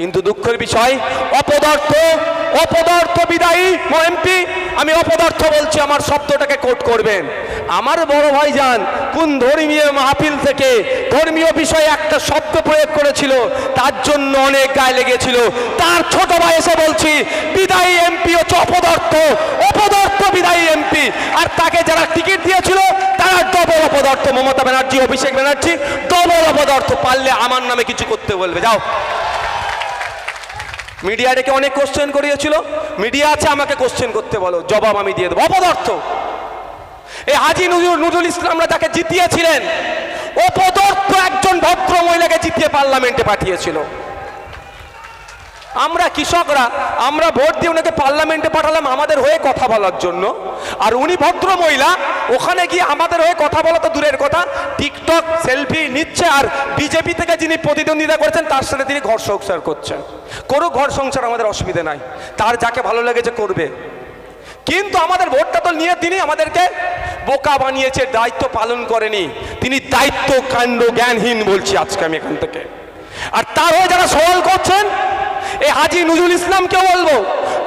কিন্তু দুঃখের বিষয়, অপদার্থ অপদার্থ বিদায়ী ও এমপি, আমি অপদার্থ বলছি, আমার শব্দটাকে কোট করবেন। আমার বড় ভাই যান কোন ধর্মীয় মাহফিল থেকে ধর্মীয় বিষয়ে একটা শব্দ প্রয়োগ করেছিল, তার জন্য অনেক গায়ে লেগেছিল। তার ছোট ভাই এসে বলছি, বিদায়ী এমপি হচ্ছে অপদার্থ অপদার্থ বিদায়ী এমপি। আর তাকে যারা টিকিট দিয়েছিল, তারা ডবল অপদার্থ। মমতা ব্যানার্জি, অভিষেক ব্যানার্জি, ডবল অপদার্থ। পারলে আমার নামে কিছু করতে বলবে, যাও। মিডিয়া ডেকে অনেক কোশ্চেন করিয়েছিল। মিডিয়া আছে, আমাকে কোশ্চেন করতে বলো। জবাব আমি দিয়ে দেবো। অপদার্থ। এই হাজি নজরুল নজরুল ইসলামরা তাকে জিতিয়েছিলেন। অপদার্থ একজন ভদ্র মহিলাকে জিতিয়ে পার্লামেন্টে পাঠিয়েছিল। আমরা কৃষকরা, আমরা ভোট দিয়ে ওনাকে পার্লামেন্টে পাঠালাম আমাদের হয়ে কথা বলার জন্য। আর উনি ভদ্র মহিলা, ওখানে গিয়ে আমাদের হয়ে কথা বলা তো দূরের কথা। টিকটক সেলফি নিচ্ছে আর বিজেপি থেকে যিনি প্রতিদ্বন্দ্বিতা করেছেন, তার সাথে তিনি ঘর সংসার করছেন। কোনো ঘর সংসার, আমাদের অসুবিধে নাই। তার যাকে ভালো লেগেছে, করবে। কিন্তু আমাদের ভোটটা তো নিয়ে তিনি আমাদেরকে বোকা বানিয়েছে, দায়িত্ব পালন করেনি। তিনি দায়িত্ব কাণ্ড জ্ঞানহীন বলছি আজকে আমি এখান থেকে। আর তার হয়ে যারা সওয়াল করছেন এই হাজি নজরুল ইসলামকে বলব,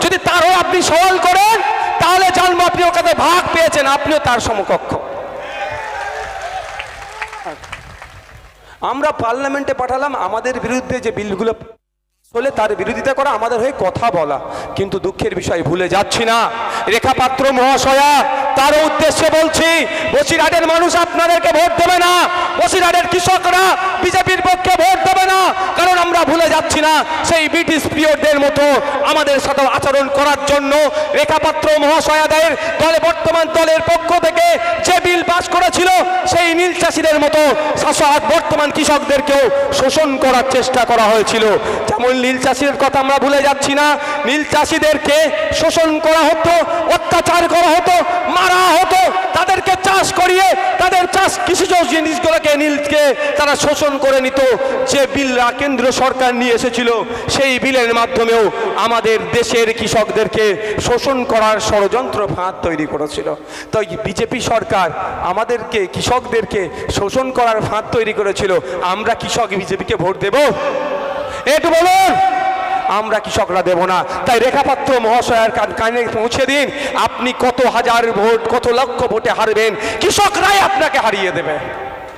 যদি তার হয়ে আপনি সওয়াল করেন, তাহলে জানব আপনি ওখানে ভাগ পেয়েছেন, আপনিও তার সমকক্ষ। আমরা পার্লামেন্টে পাঠালাম, আমাদের বিরুদ্ধে যে বিলগুলো হলে তার বিরোধিতা করা আমাদের হয়ে কথা বলা। কিন্তু দুঃখের বিষয়, ভুলে যাচ্ছি না। রেখাপাত্র মহাশয়া, তার উদ্দেশ্যে বলছি, বসিরহাটের মানুষ আপনাদেরকে ভোট দেবে না, বসিরহাটের কৃষকরা বিজেপির পক্ষে ভোট দেবে না, কারণ যাচ্ছি না। সেই ব্রিটিশ পিরিয়ডদের মতো আমাদের সাথে আচরণ করার জন্য রেখাপাত্র মহাশয়াদের দলে, বর্তমান দলের পক্ষ থেকে যে বিল পাস করেছিল, সেই নীল চাষিদের মতো শাসক বর্তমান কৃষকদেরকেও শোষণ করার চেষ্টা করা হয়েছিল। যেমন নীল চাষিদের কথা আমরা ভুলে যাচ্ছি না, নীল চাষিদেরকে শোষণ করা হতো, অত্যাচার করা হতো, মারা হতো, তাদেরকে চাষ করিয়ে কৃষিজ জিনিসগুলোকে নীলকে তারা শোষণ করে নিত, যে বিল কেন্দ্র সরকার নিয়ে এসেছিল, সেই বিলের মাধ্যমেও আমাদের দেশের কৃষকদেরকে শোষণ করার ষড়যন্ত্র ফাঁদ তৈরি করেছিল। তো বিজেপি সরকার আমাদেরকে, কৃষকদেরকে শোষণ করার ফাঁদ তৈরি করেছিল। আমরা কৃষক বিজেপিকে ভোট দেব। একটু বলুন। আমরা কৃষকরা দেব না। তাই রেখাপাত্র মহাশয়ের কান- পৌঁছে দিন। আপনি কত হাজার ভোট, কত লক্ষ ভোটে হারবেন, কৃষকরাই আপনাকে হারিয়ে দেবে।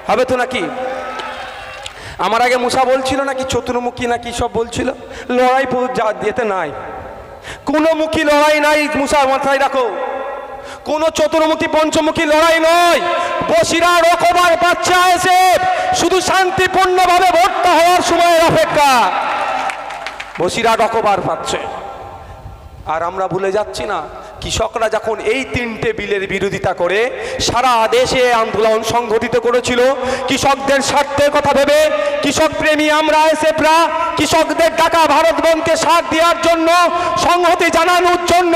হবে তো নাকি? আমার আগে মুসা বলছিল নাকি, চতুর্মুখী নাকি সব বলছিল? লড়াই যা যেতে নাই। কোনো মুখী লড়াই নাই মুসা মাথায় রাখো কোনো চতুর্মুখী, পঞ্চমুখী লড়াই নয়। বসিরা রকমার বাচ্চা এসে শুধু শান্তিপূর্ণভাবে ভোটটা হওয়ার সময়ের অপেক্ষা। বসিরা ডকবার পাচ্ছে। আর আমরা ভুলে যাচ্ছি না কৃষকরা যখন এই তিনটে বিলের বিরোধিতা করে, সারা দেশে আন্দোলন সংঘটিত করেছিল। কৃষকদের স্বার্থের কথা ভেবে কৃষক প্রেমী আমরা এসেপরা কৃষকদের ডাকা ভারত বনকে সাথ দেওয়ার জন্য, সংহতি জানানোর জন্য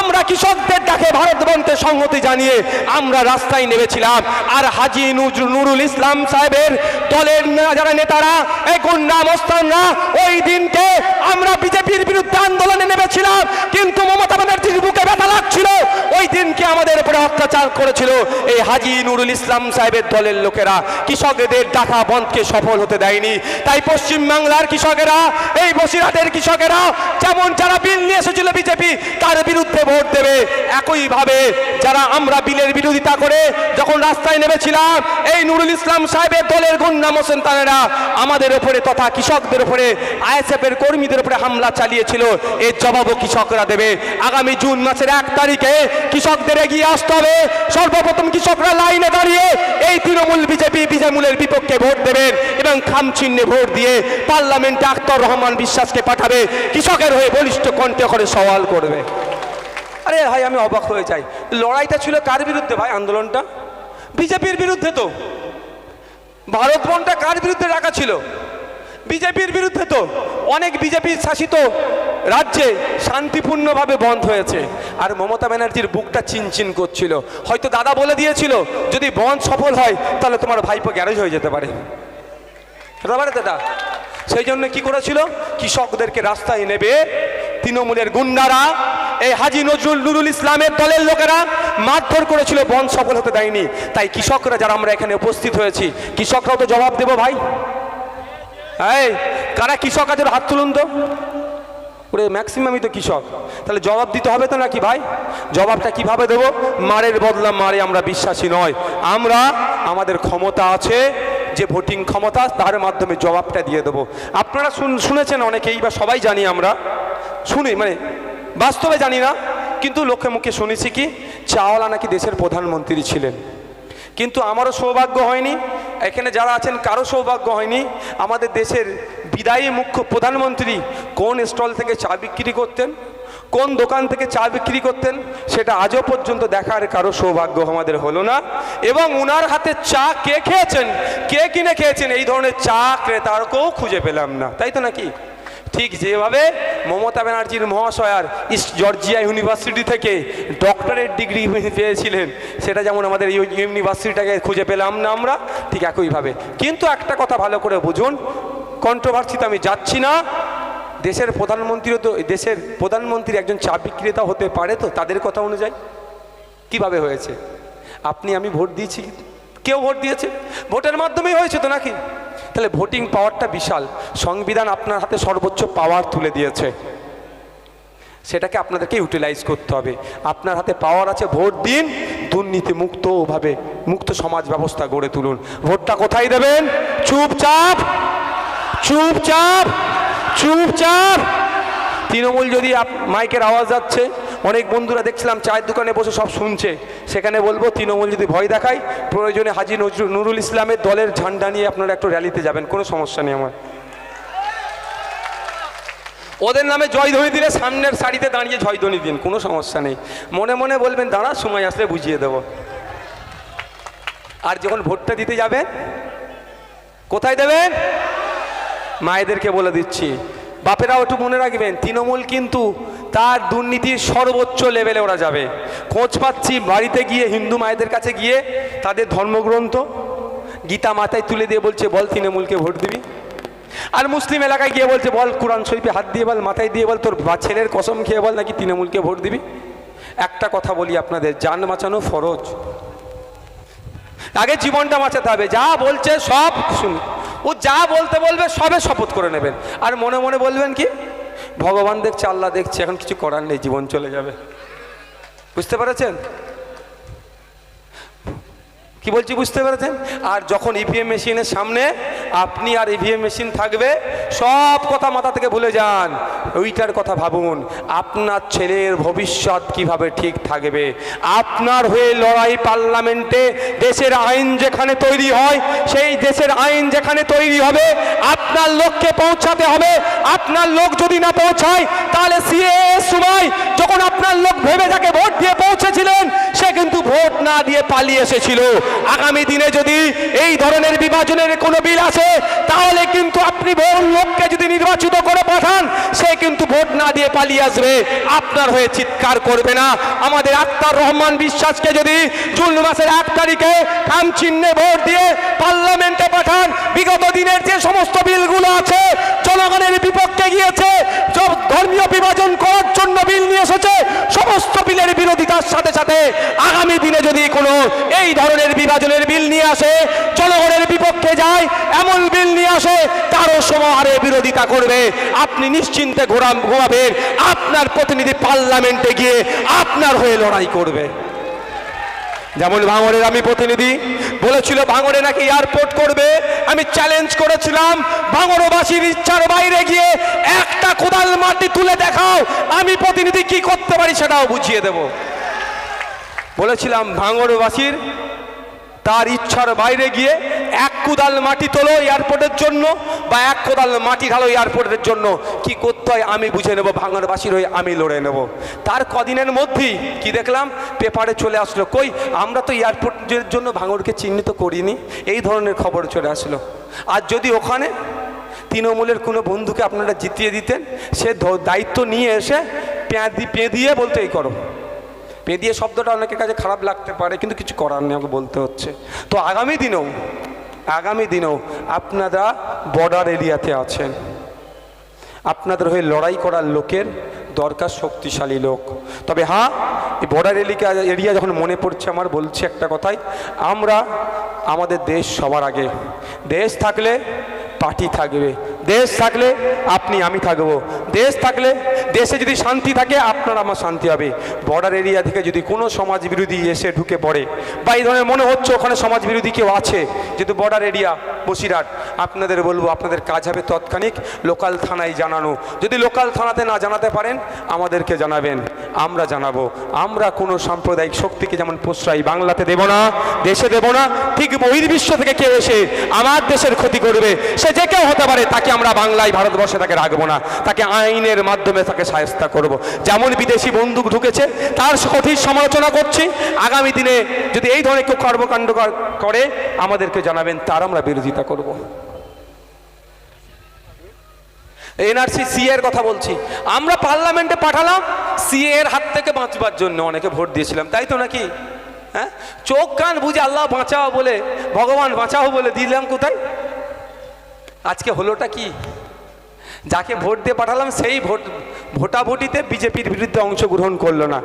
আমরা কৃষকদের ডাকে ভারত বনকে সংহতি জানিয়ে আমরা রাস্তায় নেমেছিলাম। আর হাজি নুরুল ইসলাম সাহেবের দলের যারা নেতারা, এই গুন্ডা মোস্তানরা, ওই দিনকে আমরা বিজেপির বিরুদ্ধে আন্দোলনে নেমেছিলাম। কিন্তু মমতা ব্যানার্জির বুকে লাগছিল ওই দিনকে আমাদের উপরে অত্যাচার করেছিল। এই হাজি নুরুল ইসলাম সাহেবের দলের লোকেরা কৃষকদের ডাকা বন্ধকে সফল হতে দেয়নি। তাই পশ্চিম বাংলার কৃষকেরা, এই বসিরহাটের কৃষকেরা, যেমন যারা বিল নিয়ে এসেছিল বিজেপি, তার বিরুদ্ধে ভোট দেবে। একইভাবে যারা আমরা বিলের বিরোধিতা করে যখন রাস্তায় নেমেছিলাম, এই নুরুল ইসলাম সাহেবের দলের গুন্ডা মোসেন তানেরা আমাদের ওপরে তথা কৃষকদের উপরে, আইএসএফের কর্মীদের উপরে হামলা চালিয়েছিল। এর জবাবও কৃষকরা দেবে। আগামী জুন মাসের এক তারিখে কৃষকদের এগিয়ে আসতে হবে। সর্বপ্রথম কৃষকরা লাইনে দাঁড়িয়ে এই তৃণমূল বিজেপি বিজেমূলের বিপক্ষে ভোট দেবেন এবং খাম চিহ্নে ভোট দিয়ে পার্লামেন্টে আক্তর রহমান বিশ্বাসকে পাঠাবে। কৃষকের হয়ে বলিষ্ঠ কণ্ঠে করে সওয়াল করবে। আরে ভাই, আমি অবাক হয়ে যাই। লড়াইটা ছিল কার বিরুদ্ধে ভাই আন্দোলনটা? বিজেপির বিরুদ্ধে তো। ভারত বনটা কার বিরুদ্ধে রাখা ছিল? বিজেপির বিরুদ্ধে তো। অনেক বিজেপি শাসিত রাজ্যে শান্তিপূর্ণভাবে বন্ধ হয়েছে। আর মমতা ব্যানার্জির বুকটা চিনচিন করছিল। হয়তো দাদা বলে দিয়েছিল, যদি বন্ধ সফল হয়, তাহলে তোমার ভাইপো গ্যারেজ হয়ে যেতে পারে। পারে দাদা। সেই জন্য কি করেছিল? কৃষকদেরকে রাস্তায় নেবে। তৃণমূলের গুন্ডারা, এই হাজি নজরুল নুরুল ইসলামের দলের লোকেরা মারধর করেছিল বন সফল হতে দেয়নি। তাই কৃষকরা যারা আমরা এখানে উপস্থিত হয়েছি, কৃষকরাও তো জবাব দেবো ভাই। এই, কারা কৃষক আছে হাত তুলুন তো। ওরে ম্যাক্সিমামই তো কৃষক। তাহলে জবাব দিতে হবে তো নাকি ভাই? জবাবটা কীভাবে দেবো? মারের বদলা মারে আমরা বিশ্বাসী নয়। আমরা আমাদের ক্ষমতা আছে, যে ভোটিং ক্ষমতা, তার মাধ্যমে জবাবটা দিয়ে দেবো। আপনারা শুন- শুনেছেন অনেকেই, বা সবাই জানি আমরা। শুনি মানে বাস্তবে জানি না। কিন্তু লোকে মুখে শুনেছি কি চাওয়ালা নাকি দেশের প্রধানমন্ত্রী ছিলেন। কিন্তু আমারও সৌভাগ্য হয়নি এখানে যারা আছেন, কারও সৌভাগ্য হয়নি। আমাদের দেশের বিদায়ী মুখ্য প্রধানমন্ত্রী কোন স্টল থেকে চা বিক্রি করতেন, কোন দোকান থেকে চা বিক্রি করতেন, সেটা আজও পর্যন্ত দেখার কারও সৌভাগ্য আমাদের হলো না। এবং উনার হাতে চা কে খেয়েছেন? কে কিনে খেয়েছেন? এই ধরনের চা ক্রেতারকেও খুঁজে পেলাম না। তাই তো নাকি? ঠিক যেভাবে মমতা ব্যানার্জির মহাশয়ার ইস্ট জর্জিয়া ইউনিভার্সিটি থেকে ডক্টরেট ডিগ্রি পেয়েছিলেন, সেটা যেমন আমাদের ইউনিভার্সিটিটাকে খুঁজে পেলাম না আমরা, ঠিক একইভাবে। কিন্তু একটা কথা ভালো করে বুঝুন কন্ট্রোভার্সিতে আমি যাচ্ছি না। দেশের প্রধানমন্ত্রীও তো, দেশের প্রধানমন্ত্রী একজন চা বিক্রেতা হতে পারে তো, তাদের কথা অনুযায়ী। কীভাবে হয়েছে? আপনি, আমি ভোট দিয়েছি, কেউ ভোট দিয়েছে? ভোটের মাধ্যমেই হয়েছে তো নাকি? তাহলে ভোটিং পাওয়ারটা বিশাল। সংবিধান আপনার হাতে সর্বোচ্চ পাওয়ার তুলে দিয়েছে। সেটাকে আপনাদেরকে ইউটিলাইজ করতে হবে। আপনার হাতে পাওয়ার আছে, ভোট দিন দুর্নীতি মুক্তভাবে মুক্ত সমাজ ব্যবস্থা গড়ে তুলুন। ভোটটা কোথায় দেবেন? চুপচাপ চুপচাপ চুপচাপ। তৃণমূল যদি মাইকের আওয়াজ যাচ্ছে অনেক বন্ধুরা দেখছিলাম চায়ের দোকানে বসে সব শুনছে। সেখানে বলব, তৃণমূল যদি ভয় দেখায়, প্রয়োজনে হাজি নুরুল ইসলামের দলের ঝান্ডা নিয়ে আপনারা একটু র্যালিতে যাবেন, কোনো সমস্যা নেই আমার। ওদের নামে জয়ধ্বনি দিলে সামনের সারিতে দাঁড়িয়ে জয়ধ্বনি দিন, কোনো সমস্যা নেই। মনে মনে বলবেন, দাঁড়া, সময় আসলে বুঝিয়ে দেব। আর যখন ভোটটা দিতে যাবেন, কোথায় দেবেন? মায়েদেরকে বলে দিচ্ছি। বাপেরাও একটু মনে রাখবেন, তৃণমূল কিন্তু তার দুর্নীতির সর্বোচ্চ লেভেলে ওরা যাবে। খোঁজ পাচ্ছি, বাড়িতে গিয়ে হিন্দু মায়েদের কাছে গিয়ে তাদের ধর্মগ্রন্থ, গীতা মাথায় তুলে দিয়ে বলছে, বল তৃণমূলকে ভোট দিবি। আর মুসলিম এলাকায় গিয়ে বলছে, বল কোরআন শরীফে হাত দিয়ে বল, মাথায় দিয়ে বল, তোর ছেলের কসম খেয়ে বল, নাকি তৃণমূলকে ভোট দিবি? একটা কথা বলি আপনাদের, যান বাঁচানো ফরজ। আগে জীবনটা বাঁচাতে হবে, যা বলছে সব শুন ও যা বলতে বলবে, সবে শপথ করে নেবেন। আর মনে মনে বলবেন কি? ভগবান দেখছে, আল্লাহ দেখছে, এখন কিছু করার নেই, জীবন চলে যাবে। বুঝতে পেরেছেন? কি বলছি, বুঝতে পেরেছেন? আর যখন ইপিএম মেশিনের সামনে আপনি আর ইভিএম মেশিন থাকবে, সব কথা মাথা থেকে ভুলে যান। ওইটার কথা ভাবুন, আপনার ছেলের ভবিষ্যৎ কীভাবে ঠিক থাকবে? আপনার হয়ে লড়াই পার্লামেন্টে দেশের আইন যেখানে তৈরি হয়, সেই দেশের আইন যেখানে তৈরি হবে, আপনার লোককে পৌঁছাতে হবে। আপনার লোক যদি না পৌঁছায়, তাহলে সিএ সময় যখন আপনার লোক ভেবে যাকে ভোট দিয়ে পৌঁছেছিলেন, সে কিন্তু ভোট না দিয়ে পালিয়ে এসেছিল। আগামী দিনে যদি এই ধরনের বিভাজনের কোনো বিল আসে, তাহলে কিন্তু আপনি বহু লোককে যদি নির্বাচিত করে পাঠান, সে কিন্তু ভোট না দিয়ে পালিয়ে আসবে। আপনার হয়ে চিৎকার করবে না। আমাদের আক্তার রহমান বিশ্বাসকে যদি জুন মাসের এক তারিখে খাম চিহ্নে ভোট দিয়ে পার্লামেন্টে পাঠান, বিগত দিনের যে সমস্ত বিলগুলো আছে, জনগণের বিপক্ষে গিয়েছে ধর্মীয় বিভাজন করার জন্য বিল নিয়ে এসেছে। সমস্ত বিলের বিরোধিতার সাথে সাথে আগামী দিনে যদি কোনো এই ধরনের বিভাজনের বিল নিয়ে আসে, জনগণের বিপক্ষে যায়, এমন বিল নিয়ে আসে তারও সমাহারে বিরোধিতা করবে। আপনি নিশ্চিন্তে ঘোরা ঘোরাবেন আপনার প্রতিনিধি পার্লামেন্টে গিয়ে আপনার হয়ে লড়াই করবে। যেমন ভাঙড়ের আমি প্রতিনিধি বলেছিল, ভাঙড়ে নাকি এয়ারপোর্ট করবে। আমি চ্যালেঞ্জ করেছিলাম, ভাঙড়বাসীর ইচ্ছার বাইরে গিয়ে কোদাল মাটি তুলে দেখাও, আমি প্রতিনিধি কি করতে পারি সেটাও বুঝিয়ে দেব। বলেছিলাম, ভাঙড়বাসীর তার ইচ্ছার বাইরে গিয়ে এক কোদাল মাটি তোলো এয়ারপোর্টের জন্য বা এক কোদাল মাটি ঢালো এয়ারপোর্টের জন্য। কি করতে হয় আমি বুঝে নেব, ভাঙড়বাসীর হয়ে আমি লড়ে নেব। তার কদিনের মধ্যেই কি দেখলাম, পেপারে চলে আসলো, কই, আমরা তো এয়ারপোর্টের জন্য ভাঙড়কে চিহ্নিত করিনি, এই ধরনের খবর চলে আসলো। আর যদি ওখানে তৃণমূলের কোনো বন্ধুকে আপনারা জিতিয়ে দিতেন, সে দায়িত্ব নিয়ে এসে পেঁ দি পেঁ দিয়ে বলতে এই করো। পেঁদিয়ে শব্দটা অনেকের কাছে খারাপ লাগতে পারে, কিন্তু কিছু করার নেই, আমাকে বলতে হচ্ছে। তো আগামী দিনেও আগামী দিনেও আপনারা বর্ডার এরিয়াতে আছেন। আপনাদের হয়ে লড়াই করার লোকের দরকার শক্তিশালী লোক। তবে হ্যাঁ এই বর্ডার এলিকা, এরিয়া যখন মনে পড়ছে আমার, বলছি একটা কথাই, আমরা আমাদের দেশ সবার আগে। দেশ থাকলে পার্টি থাকবে। দেশ থাকলে আপনি, আমি থাকব। দেশ থাকলে, দেশে যদি শান্তি থাকে, আপনার আমার শান্তি হবে। বর্ডার এরিয়া থেকে যদি কোনো সমাজ বিরোধী এসে ঢুকে পড়ে, বা এই ধরনের মনে হচ্ছে ওখানে সমাজ বিরোধী কেউ আছে, যেহেতু বর্ডার এরিয়া বসিরহাট, আপনাদের বলব, আপনাদের কাজ হবে তৎক্ষণিক লোকাল থানায় জানানো। যদি লোকাল থানাতে না জানাতে পারেন, আমাদেরকে জানাবেন, আমরা জানাব। আমরা কোনো সাম্প্রদায়িক শক্তিকে যেমন প্রশ্রয় বাংলাতে দেব না, দেশে দেব না, ঠিক বহির্বিশ্ব থেকে কেউ এসে আমার দেশের ক্ষতি করবে। সে যে কেউ হতে পারে, তাকে আমরা বাংলায় ভারতবর্ষে তাকে রাখব না, তাকে আইনের মাধ্যমে তাকে সায়স্তা করব। যেমন বিদেশি বন্দুক ঢুকেছে, তার কঠিন সমালোচনা করছি, আগামী দিনে যদি এই ধরনের কেউ কর্মকাণ্ড করে আমাদেরকে জানাবেন, তার আমরা বিরোধিতা করব। এনআরসি সি এর কথা বলছি আমরা পার্লামেন্টে পাঠালাম, সি এর হাত থেকে বাঁচবার জন্য অনেকে ভোট দিয়েছিলাম, তাই তো নাকি হ্যাঁ চোখ কান বুঝে আল্লাহ বাঁচাও বলে, ভগবান বাঁচাও বলে দিলাম কোথায় আজকে হলোটা কি? যাকে ভোট দিয়ে পাঠালাম, সেই ভোট ভোটাভুটিতে বিজেপির বিরুদ্ধে অংশগ্রহণ করল না।